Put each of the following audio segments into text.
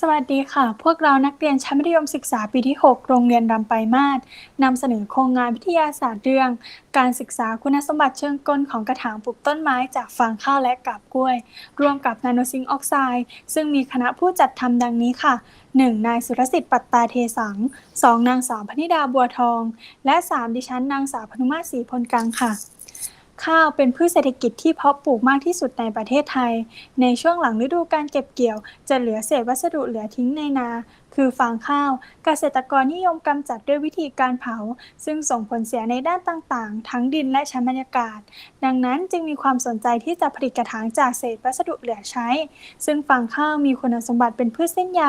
สวัสดีค่ะ พวกเรานักเรียนชั้นมัธยมศึกษาปีที่ 6 โรงเรียนรำไปมาศนำเสนอโครงงานวิทยาศาสตร์เรื่อง การศึกษาคุณสมบัติเชิงกลของกระถางปลูกต้นไม้จากฟางข้าวและกาบกล้วย รวมกับนาโนซิงออกไซด์ ซึ่งมีคณะผู้จัดทำดังนี้ค่ะ 1. นายสุรสิทธิ์ปัตตาเทสัง 2. นางสาวพนิดาบัวทอง และ 3. ดิฉันนางสาวพนุมาศศรีพลกังค่ะ ข้าวเป็นพืชเศรษฐกิจที่เพาะปลูกมากที่สุดในประเทศไทย ในช่วงหลังฤดูการเก็บเกี่ยว จะเหลือเศษวัสดุเหลือทิ้งในนา คือฟางข้าว เกษตรกรนิยมกำจัดด้วยวิธีการเผา ซึ่งส่งผลเสียในด้านต่างๆ ทั้งดินและชั้นบรรยากาศ ดังนั้นจึงมีความสนใจที่จะผลิตกระถางจากเศษวัสดุเหลือใช้ ซึ่งฟางข้าวมีคุณสมบัติเป็นพืชเส้นใย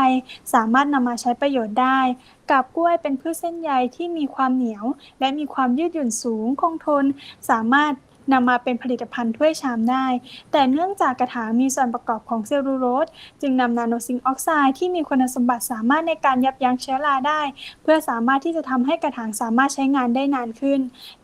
สามารถนำมาใช้ประโยชน์ได้กาบกล้วยเป็นพืชเส้นใยที่มีความเหนียว และมีความยืดหยุ่นสูงคงทน สามารถนำมาเป็นผลิตภัณฑ์ถ้วยชามได้ แต่เนื่องจากกระถางมีส่วนประกอบของเซลลูโลสจึงนำนาโนซิงค์ออกไซด์ที่มีคุณสมบัติสามารถในการยับยั้งเชื้อราได้ เพื่อสามารถที่จะทำให้กระถางสามารถใช้งานได้นานขึ้น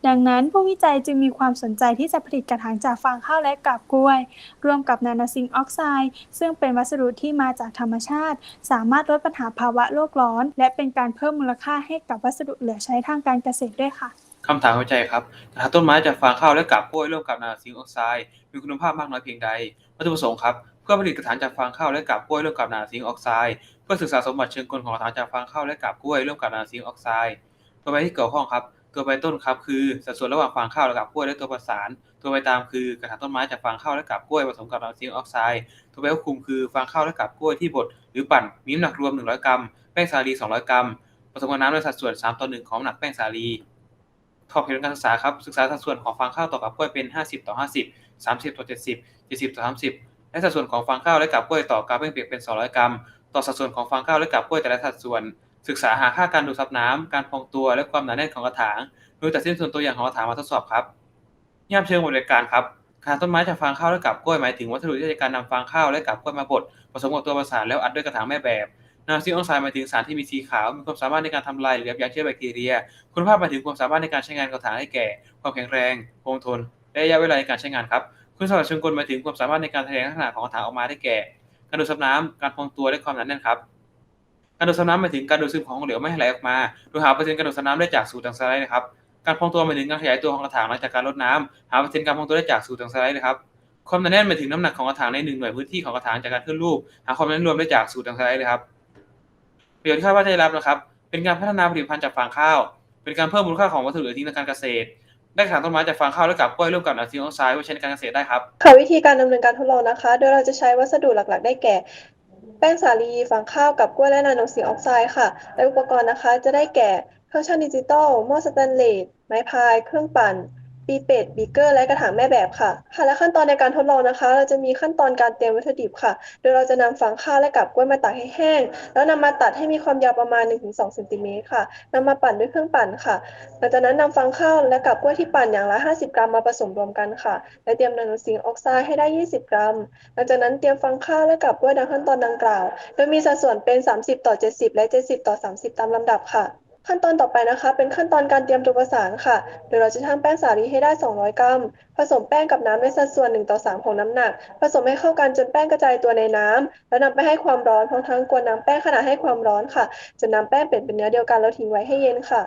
ดังนั้นผู้วิจัยจึงมีความสนใจที่จะผลิตกระถางจากฟางข้าวและกาบกล้วย ร่วมกับนาโนซิงออกไซด์ซึ่งเป็นวัสดุที่มาจากธรรมชาติ สามารถลดปัญหาภาวะโลกร้อน และเป็นการเพิ่มมูลค่าให้กับวัสดุเหลือใช้ทางการเกษตรด้วยค่ะคำถามหัวใจครับกระถางต้นไม้จากฟางข้าวและกาบกล้วยร่วมกับนาซิงออกไซด์มีคุณภาพมากน้อยเพียงใดวัตถุประสงค์ครับเพื่อผลิตกระถางจากฟางข้าวและกาบกล้วยร่วมกับนาซิงออกไซด์ เพื่อศึกษาสมบัติเชิงกลของกระถางจากฟางข้าวและกาบกล้วยร่วมกับนาซิงออกไซด์ตัวใบที่เกี่ยวข้องครับ ตัวใบต้นครับคือสัดส่วนระหว่างฟางข้าวและกาบกล้วยและตัวประสาน ตัวใบตามคือกระถางต้นไม้จากฟางข้าวและกาบกล้วยผสมกับนาซิงออกไซด์ตัวใบควบคุมคือฟางข้าวและกาบกล้วยที่บดหรือปั่นมีน้ำหนักรวม 100 กรัมแป้งสาลี 200 กรัมผสมกับน้ำในสัดส่วน 3 ต่อ 1 ของน้ำหนักแป้งสาลีขอบเขตการศึกษาครับศึกษาสัดส่วนของฟางข้าวต่อกับกล้วยเป็น 50 ต่อ 50 30 ต่อ 70 70 ต่อ 30 และสัดส่วนของฟางข้าวและกับกล้วยต่อกาบแป้งเปียกเป็น 200 กรัม ต่อสัดส่วนของฟางข้าวและกับกล้วยแต่ละสัดส่วน ศึกษาหาค่าการดูดซับน้ำการพองตัวและความหนาแน่นของกระถางโดยตัดสิ้นส่วนตัวอย่างของกระถางมาทดสอบครับย่ามเชิงบริการครับกางต้นไม้จากฟางข้าวและกับกล้วยหมายถึงวัสดุที่ใช้การนำฟางข้าวและกับกล้วยมาบดผสมกับตัวประสานแล้วอัดด้วยกระถางแม่แบบนาซิออกไซด์หมายถึงสารที่มีสีขาวมีความสามารถในการทำลายหรือยับยั้งเชื้อแบคทีเรีย คุณภาพหมายถึงความสามารถในการใช้งานกระถางให้แก่ ความแข็งแรงคงทนและระยะเวลาในการใช้งานครับ คุณสมบัติเชิงกลหมายถึงความสามารถในการแสดงลักษณะของกระถางออกมาได้แก่ การดูดซับน้ำการพองตัวและความหนาแน่นครับ การดูดซับน้ำหมายถึงการดูดซึมของเหลวไม่ให้ไหลออกมาโดยหาเปอร์เซ็นต์การดูดซับน้ำได้จากสูตรต่างสไลด์นะครับ การพองตัวหมายถึงการขยายตัวของกระถางหลังจากการลดน้ำหาเปอร์เซ็นต์การพองตัวได้จากสูตรต่างสไลด์นะครับความหนาแน่นหมายถึงน้ำหนักของกระถางในหนึ่งหน่วยพื้นที่ของกระถางจากการขึ้นรูปหาความหนาแน่นรวมได้จากสูตรต่างสไลด์เลยครับประโยชน์ที่คาดว่าจะได้รับนะครับ เป็นการพัฒนาผลิตภัณฑ์จากฟางข้าว เป็นการเพิ่มมูลค่าของวัตถุเหลือทิ้งทางการเกษตร ได้กระถางต้นไม้จากฟางข้าวและกับกล้วยร่วมกับนาซิงออกไซด์ไว้ใช้ในการเกษตรได้ครับ ค่ะวิธีการดำเนินการทดลองนะคะ โดยเราจะใช้วัสดุหลักๆ ได้แก่ แป้งสาลีฟางข้าวกับกล้วยและนาโนซิงค์ออกไซด์ค่ะ และอุปกรณ์นะคะ จะได้แก่เครื่องชั่งดิจิตอลหม้อสแตนเลสไม้พาย เครื่องปั่น ปีเป็ดบีเกอร์ และกระถางแม่แบบค่ะ ค่ะและขั้นตอนในการทดลองนะคะ เราจะมีขั้นตอนการเตรียมวัตถุดิบค่ะ โดยเราจะนำฟางข้าวและกับกล้วยมาตากให้แห้ง แล้วนำมาตัดให้มีความยาวประมาณ 1-2เซนติเมตรค่ะนำมาปั่นด้วยเครื่องปั่นค่ะ หลังจากนั้นนำฟางข้าวและกับกล้วยที่ปั่นอย่างละ 50 กรัมมาผสมรวมกันค่ะ และเตรียมนาโนซิงออกไซด์ให้ได้ 20 กรัม หลังจากนั้นเตรียมฟางข้าวและกับกล้วยดังขั้นตอนดังกล่าว โดยมีสัดส่วนเป็น 30 ต่อ 70 และ 70 ต่อ 30 ตามลำดับค่ะ ขั้นตอนต่อไปนะคะ เป็นขั้นตอนการเตรียมตัวประสานค่ะ โดยเราจะทำแป้งสาลีให้ได้ 200 กรัม ผสมแป้งกับน้ำในสัดส่วน 1 ต่อ 3 ของน้ำหนัก ผสมให้เข้ากันจนแป้งกระจายตัวในน้ำ แล้วนำไปให้ความร้อนพร้อมทั้งกวนน้ำแป้งขณะให้ความร้อนค่ะ จะนำแป้งเป็นเป็นเนื้อเดียวกันแล้วทิ้งไว้ให้เย็นค่ะ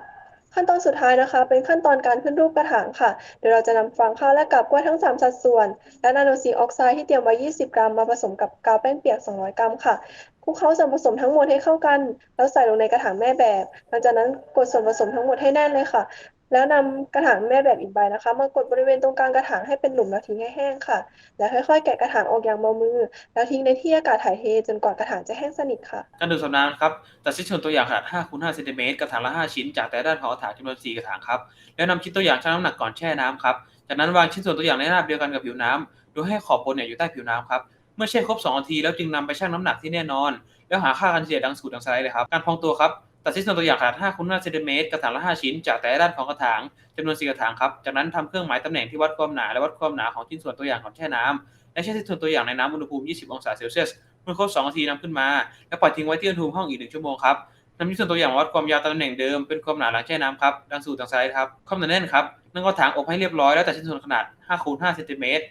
ขั้นตอนสุดท้ายนะคะ เป็นขั้นตอนการขึ้นรูปกระถางค่ะ เดี๋ยวเราจะนำฟางข้าวและกับกล้วยทั้ง 3 สัดส่วน และนาโนซีออกไซด์ที่เตรียมไว้ 20 กรัม มาผสมกับกาวแป้งเปียก 200 กรัมค่ะคลุกเคล้าส่วนผสมทั้งหมดให้เข้ากัน แล้วใส่ลงในกระถางแม่แบบ หลังจากนั้นกดส่วนผสมทั้งหมดให้แน่นเลยค่ะ แล้วนำกระถางแม่แบบอีกใบนะคะ มากดบริเวณตรงกลางกระถางให้เป็นหลุมแล้วทิ้งให้แห้งค่ะ แล้วค่อยๆ แกะกระถางออกอย่างเบามือ แล้วทิ้งในที่อากาศถ่ายเทจนกว่ากระถางจะแห้งสนิทค่ะ การดูดซับน้ำนครับตัดชิ้นส่วนตัวอย่างขนาด5คูณ5เซนติเมตรกระถางละ 5 ชิ้น จากแต่ละด้านของกระถางจำนวน 4 กระถางครับแล้วนำชิ้นตัวอย่างชั่งน้ำหนักก่อนแช่น้ำครับจากนั้นวางชิ้นส่วนตัวอย่างในระดับเดียวกันกับผิวน้ำโดยให้ขอบบนเนี่ยอยู่ใต้ผิวน้ำครับเมื่อแช่ครบ2นาทีแล้วจึงนำไปชั่งน้ำหนักที่แน่นอน แล้วหาค่าการเฉลี่ยดังสูตรดังสไลด์เลยครับการพองตัวครับ ตัดชิ้นส่วนตัวอย่างขนาด5คูณ5เซนติเมตรกระถางละ 5 ชิ้น จากแต่ละด้านของกระถางจำนวน 4 กระถางครับ จากนั้นทำเครื่องหมายตำแหน่งที่วัดความหนาและวัดความหนาของชิ้นส่วนตัวอย่างก่อนแช่น้ำและแช่ชิ้นส่วนตัวอย่างในน้ำอุณหภูมิ 20 องศาเซลเซียสเมื่อครบ 2 นาทีนำขึ้นมา แล้วปล่อยทิ้งไว้ที่อุณหภูมิห้องอีก 1 ชั่วโมงครับนำชิ้นส่วนตัวอย่างวัดความยาวตำแหน่งเดิมเป็นความหนาหลังแช่น้ำครับดังสูตรดังไซด์ครับความหนาแน่นครับนำกระถางอบให้เรียบร้อยแล้วตัดชิ้นส่วนขนาด5คูณ5เซนติเมตร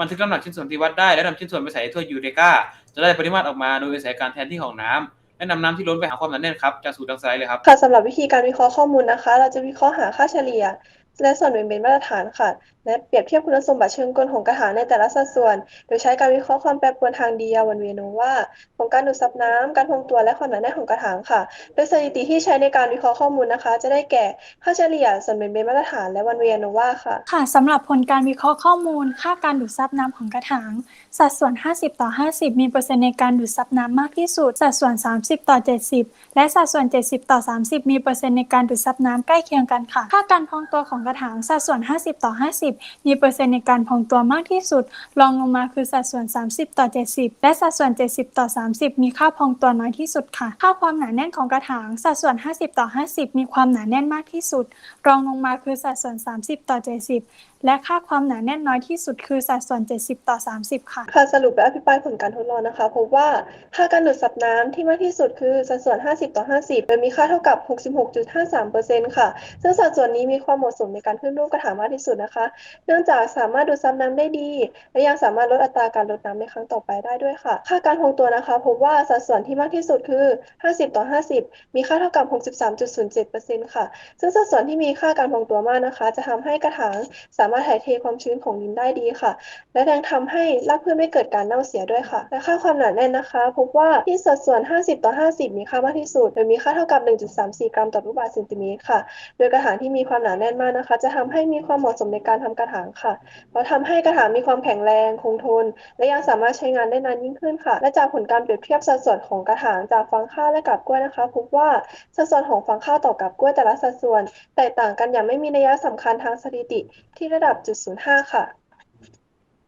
บันทึกน้ำหนักชิ้นส่วนที่วัดได้และนำชิ้นส่วนไปใส่ถ้วยยูเรกาจะได้ปริมาตรออกมาโดยอาศัยการแทนที่ของน้ำ และนำน้ำที่ล้นไปหาความหนาแน่นครับจากสูตรดังสไลด์เลยครับ ค่ะสำหรับวิธีการวิเคราะห์ข้อมูลนะคะ เราจะวิเคราะห์หาค่าเฉลี่ย และส่วนแบ่งเป็นมาตรฐานค่ะ และเปรียบเทียบคุณสมบัติเชิงกลของกระถางในแต่ละสัดส่วน โดยใช้การวิเคราะห์ความแปรปรวนทางเดียววันเวโนว่าของการดูดซับน้ำการพองตัวและความหนาแน่นของกระถางค่ะ โดยสถิติที่ใช้ในการวิเคราะห์ข้อมูลนะคะ จะได้แก่ค่าเฉลี่ยส่วนแบ่งเป็นมาตรฐานและวันเวโนว่าค่ะ ค่ะสำหรับผลการวิเคราะห์ข้อมูล ค่าการดูดซับน้ำของกระถาง สัดส่วน 50 ต่อ 50 มีเปอร์เซ็นต์ในการดูดซับน้ำมากที่สุด สัดส่วน 30 ต่อ 70 และสัดส่วน 70 ต่อ 30 มีเปอร์เซ็นต์ในการดูดซับน้ำใกล้เคียงกันค่ะ ค่าการพองตัวของกระถางสัดส่วน 50 ต่อ 50 มีเปอร์เซ็นต์ในการพองตัวมากที่สุดรองลงมาคือสัดส่วน 30 ต่อ 70 และสัดส่วน 70 ต่อ 30 มีค่าพองตัวน้อยที่สุดค่ะ ค่าความหนาแน่นของกระถางสัดส่วน 50 ต่อ 50 มีความหนาแน่นมากที่สุด รองลงมาคือสัดส่วน 30 ต่อ 70 และค่าความหนาแน่นน้อยที่สุดคือสัดส่วน 70 ต่อ 30 ค่ะ ค่ะสรุปและอภิปรายผลการทดลองนะคะพบว่าค่าการดูดซับน้ำที่มากที่สุดคือสัดส่วน 50 ต่อ 50โดยมีค่าเท่ากับ 66.53%ค่ะ ซึ่งสัดส่วนนี้มีความเหมาะสมในการขึ้นรูปกระถางมากที่สุดนะคะ เนื่องจากสามารถดูดซับน้ำได้ดี และยังสามารถลดอัตราการลดน้ำในครั้งต่อไปได้ด้วยค่ะ ค่าการพองตัวนะคะ พบว่าสัดส่วนที่มากที่สุดคือ 50 ต่อ 50 มีค่าเท่ากับ 63.07%ค่ะ ซึ่งสัดส่วนที่มีค่าการพองตัวมากนะคะ จะทำให้กระถางสามารถถ่ายเทความชื้นของดินได้ดีค่ะ และยังทำให้รากพืชไม่เกิดการเน่าเสียด้วยค่ะ และค่าความหนาแน่นนะคะ พบว่าที่สัดส่วน 50 ต่อ 50 มีค่ามากที่สุด โดยมีค่าเท่ากับ 1.34 กรัมต่อลูกบาศก์เซนติเมตรค่ะ โดยกระถางที่มีความหนาแน่นมากนะคะ จะทำให้มีความเหมาะสมในการทำกระถางค่ะ เพราะทำให้กระถางมีความแข็งแรง คงทน และยังสามารถใช้งานได้นานยิ่งขึ้นค่ะ และจากผลการเปรียบเทียบสัดส่วนของกระถางจากฟางข้าวและกับกล้วยนะคะ พบว่าสัดส่วนของฟางข้าวต่อกับกล้วยแต่ละสัดส่วน แตกต่างกันอย่างไม่มีนัยสำคัญทางสถิติ ที่ระดับจุด05 ค่ะ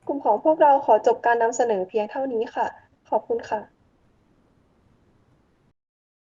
กลุ่มของพวกเราขอจบการนำเสนอเพียงเท่านี้ค่ะ ขอบคุณค่ะ